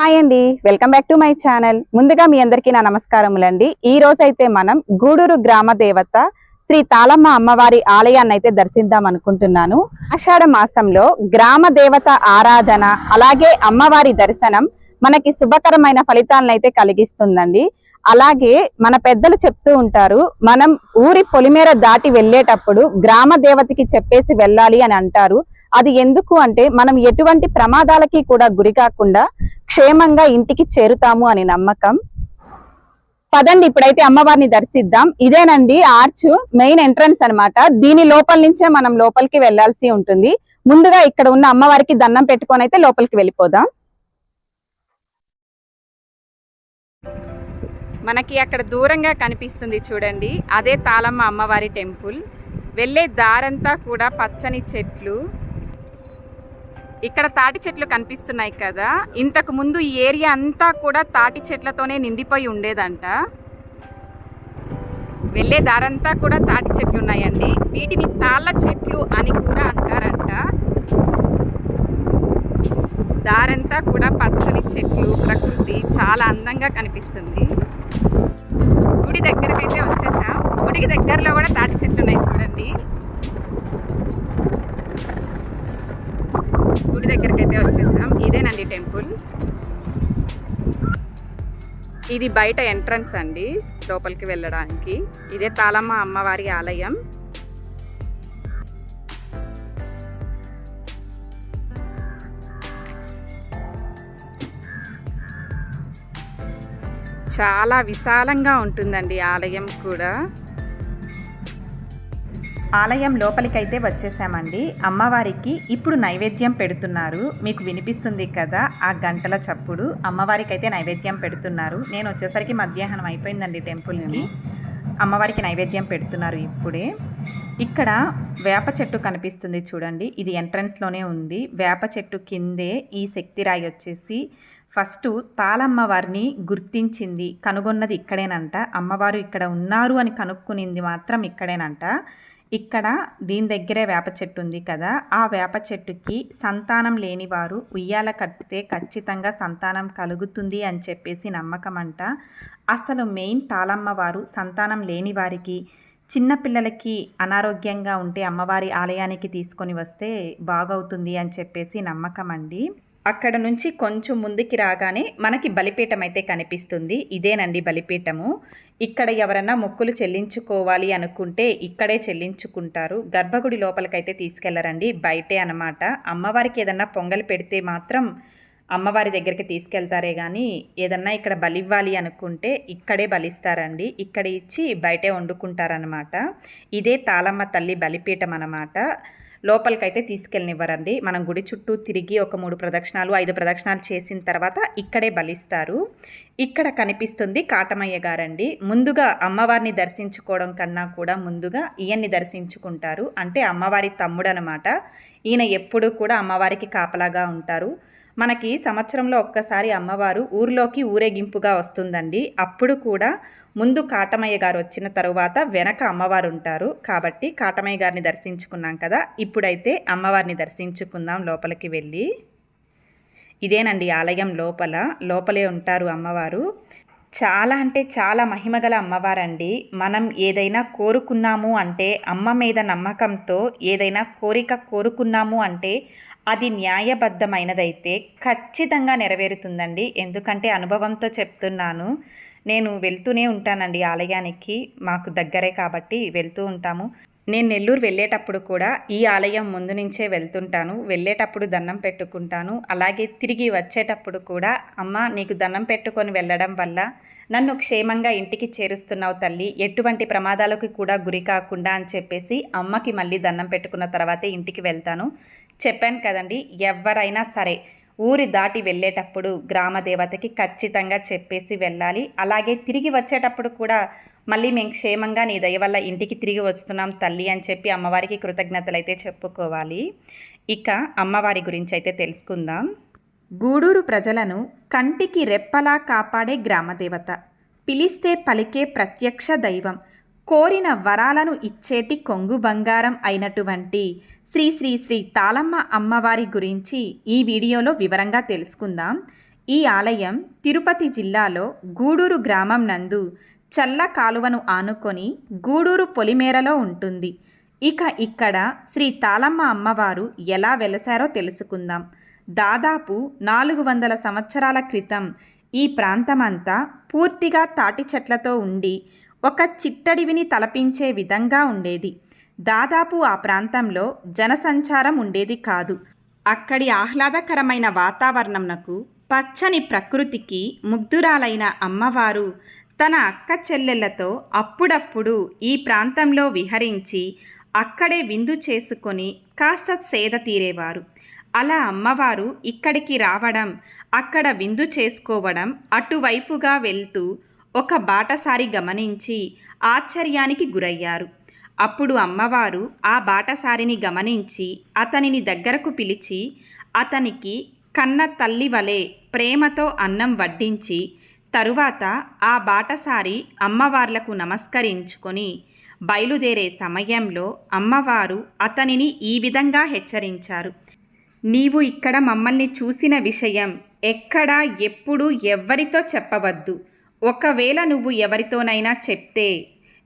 Hi అండి. Welcome back to my channel ముందుగా మీ అందరికీ నా నమస్కారములండి. ఈ రోజు అయితే మనం గూడూరు గ్రామ దేవత శ్రీ తాళమ్మ అమ్మవారి ఆలయాన్ని అయితే దర్శిద్దాం అనుకుంటున్నాను. ఆషాఢ మాసంలో గ్రామ దేవత ఆరాధన అలాగే అమ్మవారి దర్శనం మనకి శుభకరమైన ఫలితాలను అయితే కలిగిస్తుందండి. అలాగే మన పెద్దలు చెప్తూ ఉంటారు మనం ఊరి పొలిమేర దాటి వెళ్ళేటప్పుడు గ్రామ దేవతకి చెప్పేసి వెళ్ళాలి అని అంటారు. అది ఎందుకు అంటే మనం ఎటువంటి ప్రమాదాలకి కూడా గురి కాకుండా క్షేమంగా ఇంటికి చేరుతాము అని నమ్మకం. పదండి ఇప్పుడైతే అమ్మవారిని దర్శిద్దాం. ఇదేనండి ఆర్చ్ మెయిన్ ఎంట్రన్స్ అనమాట దీని లోపల నుంచే మనం లోపలికి వెళ్ళాల్సి ఉంటుంది. ముందుగా ఇక్కడ ఉన్న అమ్మవారికి దండం పెట్టుకొని అయితే లోపలికి వెళ్ళిపోదాం. మనకి అక్కడ దూరంగా కనిపిస్తుంది చూడండి. అదే తాళమ్మ అమ్మవారి టెంపుల్. వెళ్ళే దారంతా కూడా పచ్చని చెట్లు. ఇక్కడ తాటి చెట్లు కనిపిస్తున్నాయి కదా. ఇంతకు ముందు ఈ ఏరియా అంతా కూడా తాటి చెట్లతోనే నిండిపోయి ఉండేదంట. వెళ్ళే దారంతా కూడా తాటి చెట్లు ఉన్నాయండి. వీటిని తాళ్ళ చెట్లు అని కూడా అంటారంట. దారంతా కూడా పచ్చని చెట్లు ప్రకృతి చాలా అందంగా కనిపిస్తుంది. గుడి దగ్గరకైతే వచ్చేసాం. గుడికి దగ్గరలో కూడా తాటి చెట్లు ఉన్నాయి చూడండి. గుడి దగ్గరికి అయితే వచ్చేసాం. ఇదేనండి టెంపుల్. ఇది బయట ఎంట్రన్స్ అండి లోపలికి వెళ్ళడానికి. ఇదే తాళమ్మ అమ్మవారి ఆలయం. చాలా విశాలంగా ఉంటుందండి ఆలయం కూడా. ఆలయం లోపలికైతే వచ్చేసామండి. అమ్మవారికి ఇప్పుడు నైవేద్యం పెడుతున్నారు. మీకు వినిపిస్తుంది కదా ఆ గంటల చప్పుడు. అమ్మవారికి అయితే నైవేద్యం పెడుతున్నారు. నేను వచ్చేసరికి మధ్యాహ్నం అయిపోయిందండి టెంపుల్ అమ్మవారికి నైవేద్యం పెడుతున్నారు ఇప్పుడే. ఇక్కడ వేప చెట్టు కనిపిస్తుంది చూడండి. ఇది ఎంట్రన్స్లోనే ఉంది. వేప చెట్టు కిందే ఈ శక్తిరాయి వచ్చేసి ఫస్ట్ తాళమ్మవారిని గుర్తించింది. కనుగొన్నది ఇక్కడేనంట. అమ్మవారు ఇక్కడ ఉన్నారు అని కనుక్కునింది మాత్రం ఇక్కడేనంట. ఇక్కడ దీని దగ్గరే వేప చెట్టు ఉంది కదా ఆ వేప చెట్టుకి సంతానం లేనివారు ఉయ్యాల కట్టితే ఖచ్చితంగా సంతానం కలుగుతుంది అని చెప్పేసి నమ్మకం అంట అసలు మెయిన్ తాళమ్మ వారు సంతానం లేని వారికి చిన్నపిల్లలకి అనారోగ్యంగా ఉంటే అమ్మవారి ఆలయానికి తీసుకొని వస్తే బాగవుతుంది అని చెప్పేసి నమ్మకం అండి అక్కడ నుంచి కొంచెం ముందుకి రాగానే మనకి బలిపీఠం అయితే కనిపిస్తుంది. ఇదేనండి బలిపీఠము. ఇక్కడ ఎవరన్నా మొక్కులు చెల్లించుకోవాలి అనుకుంటే ఇక్కడే చెల్లించుకుంటారు. గర్భగుడి లోపలికైతే తీసుకెళ్ళరండి. బయటే అనమాట అమ్మవారికి ఏదన్నా పొంగల్ పెడితే మాత్రం అమ్మవారి దగ్గరికి తీసుకెళ్తారే కానీ ఏదన్నా ఇక్కడ బలివ్వాలి అనుకుంటే ఇక్కడే బలిస్తారండి. ఇక్కడ ఇచ్చి బయటే వండుకుంటారనమాట ఇదే తాళమ్మ తల్లి బలిపీఠం అనమాట లోపలికైతే తీసుకెళ్ళనివ్వరండి. మనం గుడి చుట్టూ తిరిగి ఒక మూడు ప్రదక్షిణాలు ఐదు ప్రదక్షిణాలు చేసిన తర్వాత ఇక్కడే బలిస్తారు. ఇక్కడ కనిపిస్తుంది కాటమయ్య గారండి. ముందుగా అమ్మవారిని దర్శించుకోవడం కన్నా కూడా ముందుగా ఈయన్ని దర్శించుకుంటారు. అంటే అమ్మవారి తమ్ముడు అనమాట ఈయన ఎప్పుడూ కూడా అమ్మవారికి కాపలాగా ఉంటారు. మనకి సంవత్సరంలో ఒక్కసారి అమ్మవారు ఊర్లోకి ఊరేగింపుగా వస్తుందండి. అప్పుడు కూడా ముందు కాటమయ్య గారు వచ్చిన తరువాత వెనక అమ్మవారు ఉంటారు. కాబట్టి కాటమయ్య గారిని దర్శించుకున్నాం కదా. ఇప్పుడైతే అమ్మవారిని దర్శించుకుందాం లోపలికి వెళ్ళి. ఇదేనండి ఆలయం లోపల. లోపలే ఉంటారు అమ్మవారు. చాలా అంటే చాలా మహిమగల అమ్మవారండి. మనం ఏదైనా కోరుకున్నాము అంటే అమ్మ మీద నమ్మకంతో ఏదైనా కోరిక కోరుకున్నాము అంటే అది న్యాయబద్ధమైనదైతే ఖచ్చితంగా నెరవేరుతుందండి. ఎందుకంటే అనుభవంతో చెప్తున్నాను. నేను వెళ్తూనే ఉంటానండి ఆలయానికి మాకు దగ్గరే కాబట్టి వెళ్తూ ఉంటాము. నేను నెల్లూరు వెళ్ళేటప్పుడు కూడా ఈ ఆలయం ముందు నుంచే వెళ్తుంటాను. వెళ్ళేటప్పుడు దండం పెట్టుకుంటాను. అలాగే తిరిగి వచ్చేటప్పుడు కూడా అమ్మ నీకు దండం పెట్టుకొని వెళ్ళడం వల్ల నన్ను క్షేమంగా ఇంటికి చేరుస్తున్నావు తల్లి. ఎటువంటి ప్రమాదాలకు కూడా గురి కాకుండా అని చెప్పేసి అమ్మకి మళ్ళీ దండం పెట్టుకున్న తర్వాతే ఇంటికి వెళ్తాను. చెప్పాను కదండి ఎవరైనా సరే ఊరి దాటి వెళ్ళేటప్పుడు గ్రామ దేవతకి ఖచ్చితంగా చెప్పేసి వెళ్ళాలి. అలాగే తిరిగి వచ్చేటప్పుడు కూడా మళ్ళీ మేము క్షేమంగా నీ దయ వల్ల ఇంటికి తిరిగి వస్తున్నాం తల్లి అని చెప్పి అమ్మవారికి కృతజ్ఞతలు అయితే చెప్పుకోవాలి. ఇక అమ్మవారి గురించి అయితే తెలుసుకుందాం. గూడూరు ప్రజలను కంటికి రెప్పలా కాపాడే గ్రామదేవత. పిలిస్తే పలికే ప్రత్యక్ష దైవం. కోరిన వరాలను ఇచ్చేటి కొంగు బంగారం అయినటువంటి శ్రీ శ్రీ శ్రీ తాళమ్మ అమ్మవారి గురించి ఈ వీడియోలో వివరంగా తెలుసుకుందాం. ఈ ఆలయం తిరుపతి జిల్లాలో గూడూరు గ్రామం నందు చల్ల కాలువను ఆనుకొని గూడూరు పొలిమేరలో ఉంటుంది. ఇక ఇక్కడ శ్రీ తాళమ్మ అమ్మవారు ఎలా వెలసారో తెలుసుకుందాం. దాదాపు నాలుగు వందల సంవత్సరాల క్రితం ఈ ప్రాంతమంతా పూర్తిగా తాటి చెట్లతో ఉండి ఒక చిట్టడివిని తలపించే విధంగా ఉండేది. దాదాపు ఆ ప్రాంతంలో జనసంచారం ఉండేది కాదు. అక్కడి ఆహ్లాదకరమైన వాతావరణంనకు పచ్చని ప్రకృతికి ముగ్ధురాలైన అమ్మవారు తన అక్క చెల్లెళ్ళతో అప్పుడప్పుడు ఈ ప్రాంతంలో విహరించి అక్కడే విందు చేసుకొని కాస్త సేద తీరేవారు. అలా అమ్మవారు ఇక్కడికి రావడం అక్కడ విందు చేసుకోవడం అటువైపుగా వెళ్తూ ఒక బాటసారి గమనించి ఆశ్చర్యానికి గురయ్యారు. అప్పుడు అమ్మవారు ఆ బాటసారిని గమనించి అతనిని దగ్గరకు పిలిచి అతనికి కన్న తల్లి వలె ప్రేమతో అన్నం వడ్డించి తరువాత ఆ బాటసారి అమ్మవార్లకు నమస్కరించుకొని బయలుదేరే సమయంలో అమ్మవారు అతనిని ఈ విధంగా హెచ్చరించారు. నీవు ఇక్కడ మమ్మల్ని చూసిన విషయం ఎక్కడా ఎప్పుడు ఎవ్వరితో చెప్పవద్దు. ఒకవేళ నువ్వు ఎవరితోనైనా చెప్తే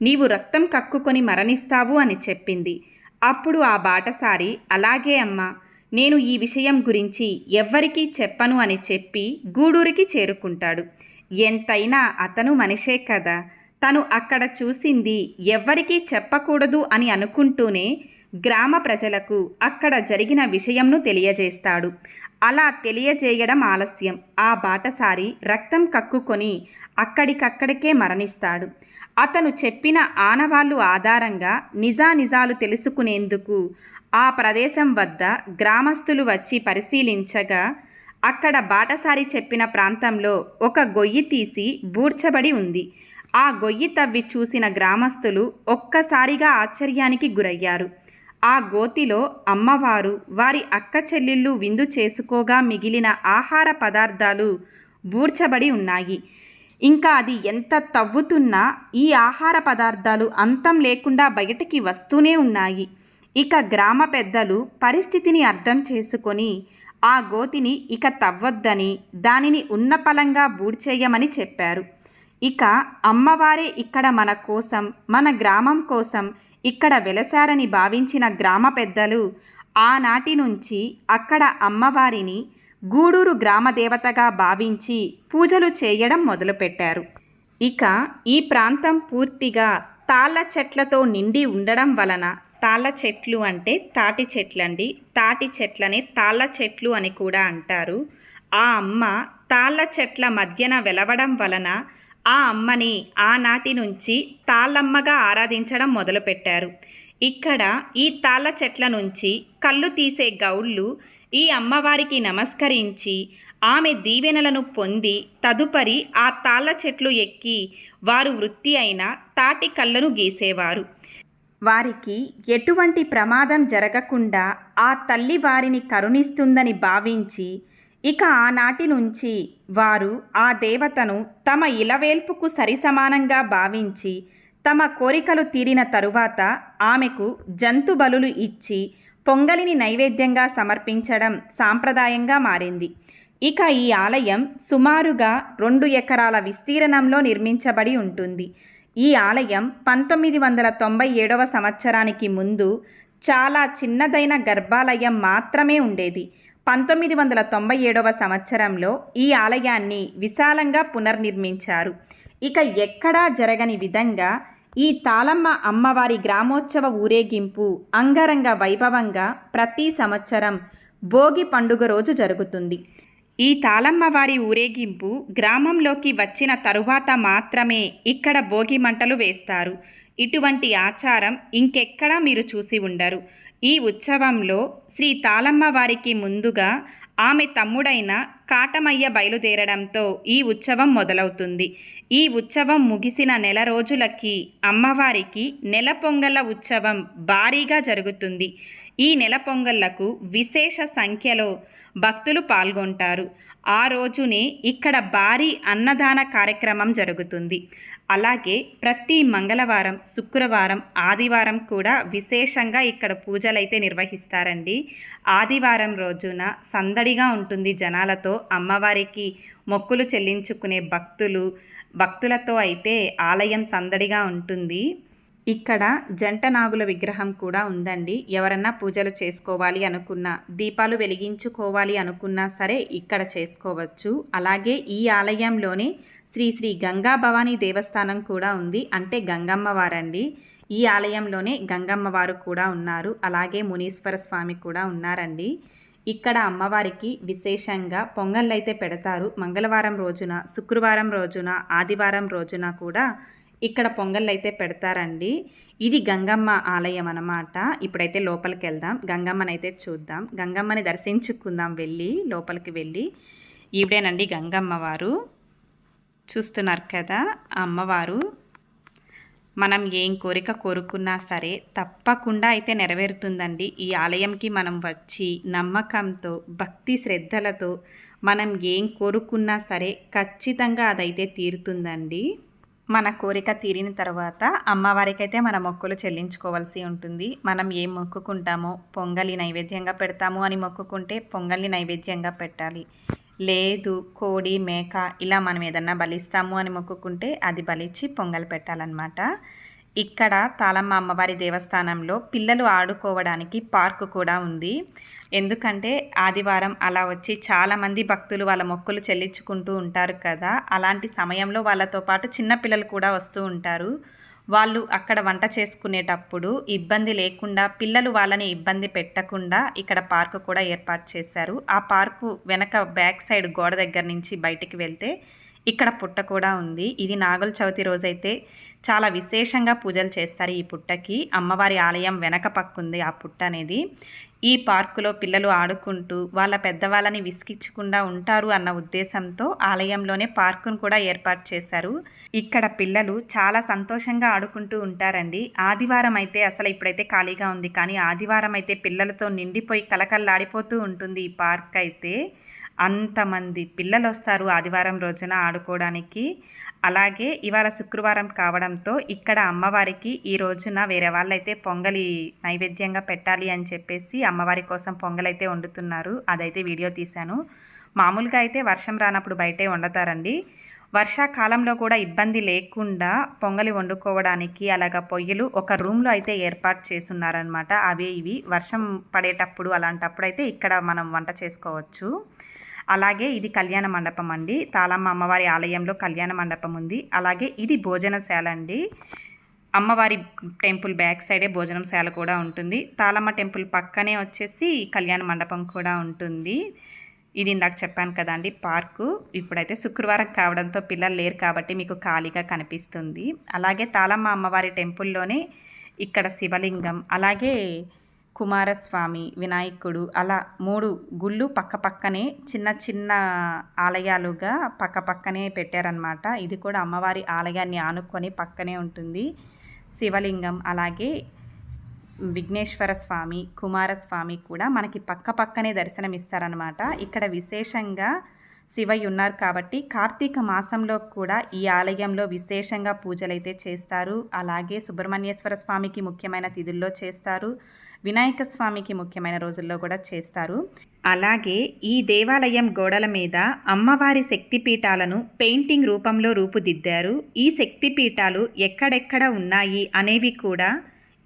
నీవు రక్తం కక్కుకొని మరణిస్తావు అని చెప్పింది. అప్పుడు ఆ బాటసారి అలాగే అమ్మా నేను ఈ విషయం గురించి ఎవ్వరికీ చెప్పను అని చెప్పి గూడూరికి చేరుకుంటాడు. ఎంతైనా అతను మనిషే కదా. తను అక్కడ చూసింది ఎవ్వరికీ చెప్పకూడదు అని అనుకుంటూనే గ్రామ ప్రజలకు అక్కడ జరిగిన విషయంను తెలియజేస్తాడు. అలా తెలియజేయడం ఆలస్యం. ఆ బాటసారి రక్తం కక్కుకొని అక్కడికక్కడికే మరణిస్తాడు. అతను చెప్పిన ఆనవాళ్ళు ఆధారంగా నిజానిజాలు తెలుసుకునేందుకు ఆ ప్రదేశం వద్ద గ్రామస్తులు వచ్చి పరిశీలించగా అక్కడ బాటసారి చెప్పిన ప్రాంతంలో ఒక గొయ్యి తీసి బూడ్చబడి ఉంది. ఆ గొయ్యి తవ్వి చూసిన గ్రామస్తులు ఒక్కసారిగా ఆశ్చర్యానికి గురయ్యారు. ఆ గోతిలో అమ్మవారు వారి అక్క చెల్లెళ్ళు విందు చేసుకోగా మిగిలిన ఆహార పదార్థాలు బూర్చబడి ఉన్నాయి. ఇంకా అది ఎంత తవ్వుతున్నా ఈ ఆహార పదార్థాలు అంతం లేకుండా బయటికి వస్తూనే ఉన్నాయి. ఇక గ్రామ పెద్దలు పరిస్థితిని అర్థం చేసుకొని ఆ గోతిని ఇక తవ్వొద్దని దానిని ఉన్నపలంగా బూడ్చేయమని చెప్పారు. ఇక అమ్మవారే ఇక్కడ మన కోసం మన గ్రామం కోసం ఇక్కడ వెలసారని భావించిన గ్రామ పెద్దలు ఆనాటి నుంచి అక్కడ అమ్మవారిని గూడూరు గ్రామ దేవతగా భావించి పూజలు చేయడం మొదలుపెట్టారు. ఇక ఈ ప్రాంతం పూర్తిగా తాళ్ళ చెట్లతో నిండి ఉండడం వలన తాళ్ళ చెట్లు అంటే తాటి చెట్లండి. తాటి చెట్లనే తాళ్ళ చెట్లు అని కూడా అంటారు. ఆ అమ్మ తాళ్ళ చెట్ల మధ్యన వెలవడం వలన ఆ అమ్మని ఆనాటి నుంచి తాళ్ళమ్మగా ఆరాధించడం మొదలుపెట్టారు. ఇక్కడ ఈ తాళ్ళ చెట్ల నుంచి కళ్ళు తీసే గౌళ్ళు ఈ అమ్మవారికి నమస్కరించి ఆమె దీవెనలను పొంది తదుపరి ఆ తాళ్ళ చెట్లు ఎక్కి వారు వృత్తి అయిన తాటి కళ్ళను గీసేవారు. వారికి ఎటువంటి ప్రమాదం జరగకుండా ఆ తల్లి వారిని కరుణిస్తుందని భావించి ఇక ఆనాటి నుంచి వారు ఆ దేవతను తమ ఇలవేల్పుకు సరిసమానంగా భావించి తమ కోరికలు తీరిన తరువాత ఆమెకు జంతు బలులు ఇచ్చి పొంగలిని నైవేద్యంగా సమర్పించడం సాంప్రదాయంగా మారింది. ఇక ఈ ఆలయం సుమారుగా రెండు ఎకరాల విస్తీర్ణంలో నిర్మించబడి ఉంటుంది. ఈ ఆలయం పంతొమ్మిది వందల తొంభై ఏడవ సంవత్సరానికి ముందు చాలా చిన్నదైన గర్భాలయం మాత్రమే ఉండేది. పంతొమ్మిది వందల తొంభై ఏడవ సంవత్సరంలో ఈ ఆలయాన్ని విశాలంగా పునర్నిర్మించారు. ఇక ఎక్కడా జరగని విధంగా ఈ తాళమ్మ అమ్మవారి గ్రామోత్సవ ఊరేగింపు అంగరంగ వైభవంగా ప్రతి సంవత్సరం భోగి పండుగ రోజు జరుగుతుంది. ఈ తాళమ్మవారి ఊరేగింపు గ్రామంలోకి వచ్చిన తరువాత మాత్రమే ఇక్కడ భోగి మంటలు వేస్తారు. ఇటువంటి ఆచారం ఇంకెక్కడా మీరు చూసి ఉండరు. ఈ ఉత్సవంలో శ్రీ తాళమ్మవారికి ముందుగా ఆమె తమ్ముడైన కాటమయ్య బయలుదేరడంతో ఈ ఉత్సవం మొదలవుతుంది. ఈ ఉత్సవం ముగిసిన నెల రోజులకి అమ్మవారికి నెల పొంగళ్ళ ఉత్సవం భారీగా జరుగుతుంది. ఈ నెల పొంగళ్ళకు విశేష సంఖ్యలో భక్తులు పాల్గొంటారు. ఆ రోజునే ఇక్కడ భారీ అన్నదాన కార్యక్రమం జరుగుతుంది. అలాగే ప్రతి మంగళవారం శుక్రవారం ఆదివారం కూడా విశేషంగా ఇక్కడ పూజలైతే నిర్వహిస్తారండి. ఆదివారం రోజున సందడిగా ఉంటుంది జనాలతో అమ్మవారికి మొక్కులు చెల్లించుకునే భక్తులు భక్తులతో అయితే ఆలయం సందడిగా ఉంటుంది. ఇక్కడ జంట నాగుల విగ్రహం కూడా ఉందండి. ఎవరన్నా పూజలు చేసుకోవాలి అనుకున్నా దీపాలు వెలిగించుకోవాలి అనుకున్నా సరే ఇక్కడ చేసుకోవచ్చు. అలాగే ఈ ఆలయంలోనే శ్రీ శ్రీ గంగా భవానీ దేవస్థానం కూడా ఉంది. అంటే గంగమ్మవారండి ఈ ఆలయంలోనే గంగమ్మవారు కూడా ఉన్నారు. అలాగే మునీశ్వర స్వామి కూడా ఉన్నారండి. ఇక్కడ అమ్మవారికి విశేషంగా పొంగళ్ళైతే పెడతారు. మంగళవారం రోజున శుక్రవారం రోజున ఆదివారం రోజున కూడా ఇక్కడ పొంగళ్ళు అయితే పెడతారండి. ఇది గంగమ్మ ఆలయం అనమాట ఇప్పుడైతే లోపలికి వెళ్దాం గంగమ్మని అయితే చూద్దాం. గంగమ్మని దర్శించుకుందాం వెళ్ళి లోపలికి వెళ్ళి. ఈవిడేనండి గంగమ్మ వారు. చూస్తున్నారు కదా అమ్మవారు. మనం ఏం కోరిక కోరుకున్నా సరే తప్పకుండా అయితే నెరవేరుతుందండి. ఈ ఆలయంకి మనం వచ్చి నమ్మకంతో భక్తి శ్రద్ధలతో మనం ఏం కోరుకున్నా సరే ఖచ్చితంగా అదైతే తీరుతుందండి. మన కోరిక తీరిన తర్వాత అమ్మవారికి అయితే మన మొక్కులు చెల్లించుకోవాల్సి ఉంటుంది. మనం ఏం మొక్కుకుంటామో పొంగలి నైవేద్యంగా పెడతాము అని మొక్కుకుంటే పొంగల్ని నైవేద్యంగా పెట్టాలి. లేదు కోడి మేక ఇలా మనం ఏదన్నా బలిస్తాము అని మొక్కుకుంటే అది బలిచ్చి పొంగల్ పెట్టాలన్నమాట. ఇక్కడ తాళమ్మ అమ్మవారి దేవస్థానంలో పిల్లలు ఆడుకోవడానికి పార్కు కూడా ఉంది. ఎందుకంటే ఆదివారం అలా వచ్చి చాలామంది భక్తులు వాళ్ళ మొక్కులు చెల్లించుకుంటూ ఉంటారు కదా. అలాంటి సమయంలో వాళ్ళతో పాటు చిన్నపిల్లలు కూడా వస్తూ ఉంటారు. వాళ్ళు అక్కడ వంట చేసుకునేటప్పుడు ఇబ్బంది లేకుండా పిల్లలు వాళ్ళని ఇబ్బంది పెట్టకుండా ఇక్కడ పార్కు కూడా ఏర్పాటు చేశారు. ఆ పార్కు వెనక బ్యాక్ సైడ్ గోడ దగ్గర నుంచి బయటికి వెళ్తే ఇక్కడ పుట్ట కూడా ఉంది. ఇది నాగుల చవితి రోజైతే చాలా విశేషంగా పూజలు చేస్తారు ఈ పుట్టకి. అమ్మవారి ఆలయం వెనక పక్కుంది ఆ పుట్ట అనేది. ఈ పార్కులో పిల్లలు ఆడుకుంటూ వాళ్ళ పెద్దవాళ్ళని విసిగించకుండా ఉంటారు అన్న ఉద్దేశంతో ఆలయంలోనే పార్కును కూడా ఏర్పాటు చేశారు. ఇక్కడ పిల్లలు చాలా సంతోషంగా ఆడుకుంటూ ఉంటారండి. ఆదివారం అయితే అసలు ఇప్పుడైతే ఖాళీగా ఉంది. కానీ ఆదివారం అయితే పిల్లలతో నిండిపోయి కలకల్లాడిపోతూ ఉంటుంది ఈ పార్క్ అయితే. అంతమంది పిల్లలు వస్తారు ఆదివారం రోజున ఆడుకోవడానికి. అలాగే ఇవాళ శుక్రవారం కావడంతో ఇక్కడ అమ్మవారికి ఈ రోజున వేరే వాళ్ళైతే పొంగలి నైవేద్యంగా పెట్టాలి అని చెప్పేసి అమ్మవారి కోసం పొంగలైతే వండుతున్నారు. అదైతే వీడియో తీశాను. మామూలుగా అయితే వర్షం రానప్పుడు బయటే వండుతారండి. వర్షాకాలంలో కూడా ఇబ్బంది లేకుండా పొంగలి వండుకోవడానికి అలాగ పొయ్యిలు ఒక రూమ్లో అయితే ఏర్పాటు చేసున్నారనమాట అవే ఇవి. వర్షం పడేటప్పుడు అలాంటప్పుడు అయితే ఇక్కడ మనం వంట చేసుకోవచ్చు. అలాగే ఇది కళ్యాణ మండపం అండి. తాళమ్మ అమ్మవారి ఆలయంలో కళ్యాణ మండపం ఉంది. అలాగే ఇది భోజనశాల అండి. అమ్మవారి టెంపుల్ బ్యాక్ సైడే భోజనంశాల కూడా ఉంటుంది. తాళమ్మ టెంపుల్ పక్కనే వచ్చేసి కళ్యాణ మండపం కూడా ఉంటుంది. ఇది ఇందాక చెప్పాను కదండి పార్కు. ఇప్పుడైతే శుక్రవారం కావడంతో పిల్లలు లేరు కాబట్టి మీకు ఖాళీగా కనిపిస్తుంది. అలాగే తాళమ్మ అమ్మవారి టెంపుల్లోనే ఇక్కడ శివలింగం అలాగే కుమారస్వామి వినాయకుడు అలా మూడు గుళ్ళు పక్క పక్కనే చిన్న చిన్న ఆలయాలుగా పక్క పక్కనే పెట్టారనమాట ఇది కూడా అమ్మవారి ఆలయాన్ని ఆనుకొని పక్కనే ఉంటుంది. శివలింగం అలాగే విఘ్నేశ్వర స్వామి కుమారస్వామి కూడా మనకి పక్క పక్కనే దర్శనమిస్తారనమాట ఇక్కడ విశేషంగా శివయ్య ఉన్నారు కాబట్టి కార్తీక మాసంలో కూడా ఈ ఆలయంలో విశేషంగా పూజలైతే చేస్తారు. అలాగే సుబ్రహ్మణ్యేశ్వర స్వామికి ముఖ్యమైన తిథుల్లో చేస్తారు. వినాయక స్వామికి ముఖ్యమైన రోజుల్లో కూడా చేస్తారు. అలాగే ఈ దేవాలయం గోడల మీద అమ్మవారి శక్తిపీఠాలను పెయింటింగ్ రూపంలో రూపుదిద్దారు. ఈ శక్తిపీఠాలు ఎక్కడెక్కడ ఉన్నాయి అనేవి కూడా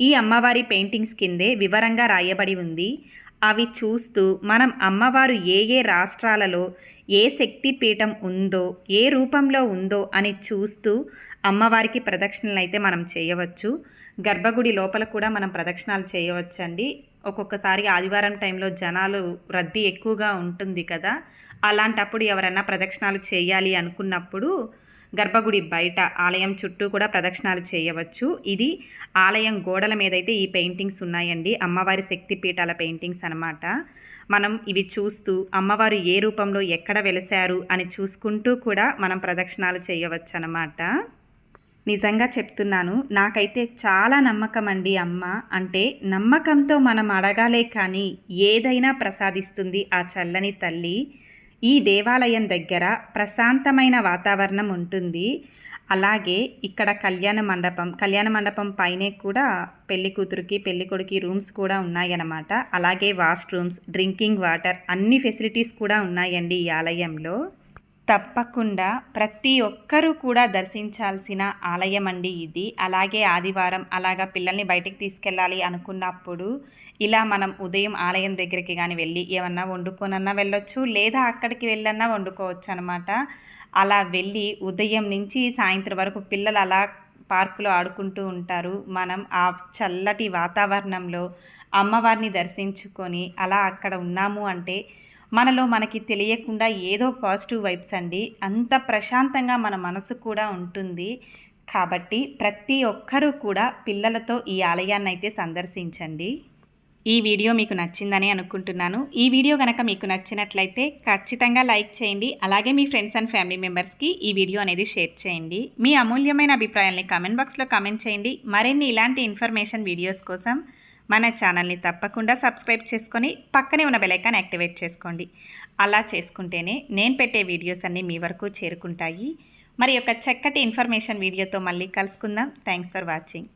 ఈ అమ్మవారి పెయింటింగ్స్ కిందే వివరంగా రాయబడి ఉంది. అవి చూస్తూ మనం అమ్మవారు ఏ ఏ రాష్ట్రాలలో ఏ శక్తి పీఠం ఉందో ఏ రూపంలో ఉందో అని చూస్తూ అమ్మవారికి ప్రదక్షిణలు అయితే మనం చేయవచ్చు. గర్భగుడి లోపల కూడా మనం ప్రదక్షిణాలు చేయవచ్చండి. ఒక్కొక్కసారి ఆదివారం టైంలో జనాలు రద్దీ ఎక్కువగా ఉంటుంది కదా. అలాంటప్పుడు ఎవరైనా ప్రదక్షిణాలు చేయాలి అనుకున్నప్పుడు గర్భగుడి బయట ఆలయం చుట్టూ కూడా ప్రదక్షిణాలు చేయవచ్చు. ఇది ఆలయం గోడల మీద అయితే ఈ పెయింటింగ్స్ ఉన్నాయండి. అమ్మవారి శక్తి పీఠాల పెయింటింగ్స్ అనమాట మనం ఇవి చూస్తూ అమ్మవారు ఏ రూపంలో ఎక్కడ వెలిశారు అని చూసుకుంటూ కూడా మనం ప్రదక్షిణాలు చేయవచ్చు అన్నమాట నిజంగా చెప్తున్నాను. నాకైతే చాలా నమ్మకం అండి అమ్మ. అంటే నమ్మకంతో మనం అడగాలే కానీ ఏదైనా ప్రసాదిస్తుంది ఆ చల్లని తల్లి. ఈ దేవాలయం దగ్గర ప్రశాంతమైన వాతావరణం ఉంటుంది. అలాగే ఇక్కడ కళ్యాణ మండపం కళ్యాణ మండపం పైనే కూడా పెళ్ళి కూతురికి పెళ్ళి కొడుకి రూమ్స్ కూడా ఉన్నాయన్నమాట. అలాగే వాష్ రూమ్స్ డ్రింకింగ్ వాటర్ అన్ని ఫెసిలిటీస్ కూడా ఉన్నాయండి ఈ ఆలయంలో. తప్పకుండా ప్రతి ఒక్కరూ కూడా దర్శించాల్సిన ఆలయం అండి ఇది. అలాగే ఆదివారం అలాగా పిల్లల్ని బయటికి తీసుకెళ్ళాలి అనుకున్నప్పుడు ఇలా మనం ఉదయం ఆలయం దగ్గరికి కానీ వెళ్ళి ఏమన్నా వండుకోనన్నా వెళ్ళొచ్చు లేదా అక్కడికి వెళ్ళన్నా వండుకోవచ్చు అనమాట అలా వెళ్ళి ఉదయం నుంచి సాయంత్రం వరకు పిల్లలు అలా పార్కులో ఆడుకుంటూ ఉంటారు. మనం ఆ చల్లటి వాతావరణంలో అమ్మవారిని దర్శించుకొని అలా అక్కడ ఉన్నాము అంటే మనలో మనకి తెలియకుండా ఏదో పాజిటివ్ వైబ్స్ అండి. అంత ప్రశాంతంగా మన మనసు కూడా ఉంటుంది. కాబట్టి ప్రతి ఒక్కరూ కూడా పిల్లలతో ఈ ఆలయాన్ని అయితే సందర్శించండి. ఈ వీడియో మీకు నచ్చిందని అనుకుంటున్నాను. ఈ వీడియో కనుక మీకు నచ్చినట్లయితే ఖచ్చితంగా లైక్ చేయండి. అలాగే మీ ఫ్రెండ్స్ అండ్ ఫ్యామిలీ మెంబర్స్కి ఈ వీడియో అనేది షేర్ చేయండి. మీ అమూల్యమైన అభిప్రాయాల్ని కామెంట్ బాక్స్లో కామెంట్ చేయండి. మరిన్ని ఇలాంటి ఇన్ఫర్మేషన్ వీడియోస్ కోసం మన ఛానల్ని తప్పకుండా సబ్స్క్రైబ్ చేసుకొని పక్కనే ఉన్న బెలైకాన్ యాక్టివేట్ చేసుకోండి. అలా చేసుకుంటేనే నేను పెట్టే వీడియోస్ అన్నీ మీ వరకు చేరుకుంటాయి. మరి యొక్క చక్కటి ఇన్ఫర్మేషన్ వీడియోతో మళ్ళీ కలుసుకుందాం. Thanks for watching